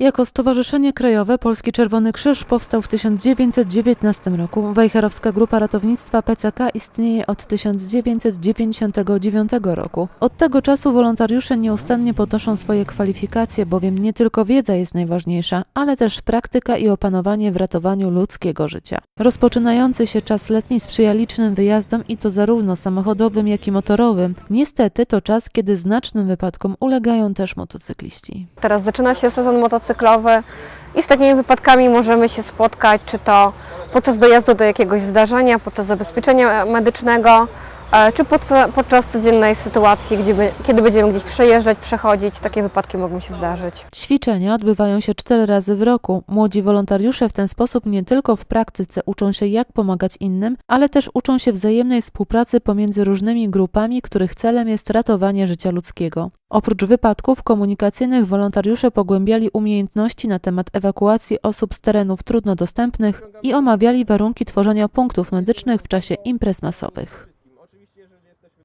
Jako Stowarzyszenie Krajowe Polski Czerwony Krzyż powstał w 1919 roku. Wejherowska Grupa Ratownictwa PCK istnieje od 1999 roku. Od tego czasu wolontariusze nieustannie podnoszą swoje kwalifikacje, bowiem nie tylko wiedza jest najważniejsza, ale też praktyka i opanowanie w ratowaniu ludzkiego życia. Rozpoczynający się czas letni sprzyja licznym wyjazdom i to zarówno samochodowym, jak i motorowym. Niestety to czas, kiedy znacznym wypadkom ulegają też motocykliści. Teraz zaczyna się sezon motocyklowy i z takimi wypadkami możemy się spotkać, czy to podczas dojazdu do jakiegoś zdarzenia, podczas zabezpieczenia medycznego, czy podca- podczas codziennej sytuacji, gdzie kiedy będziemy gdzieś przejeżdżać, przechodzić, takie wypadki mogą się zdarzyć. Ćwiczenia odbywają się cztery razy w roku. Młodzi wolontariusze w ten sposób nie tylko w praktyce uczą się, jak pomagać innym, ale też uczą się wzajemnej współpracy pomiędzy różnymi grupami, których celem jest ratowanie życia ludzkiego. Oprócz wypadków komunikacyjnych wolontariusze pogłębiali umiejętności na temat ewakuacji osób z terenów trudno dostępnych i omawiali warunki tworzenia punktów medycznych w czasie imprez masowych.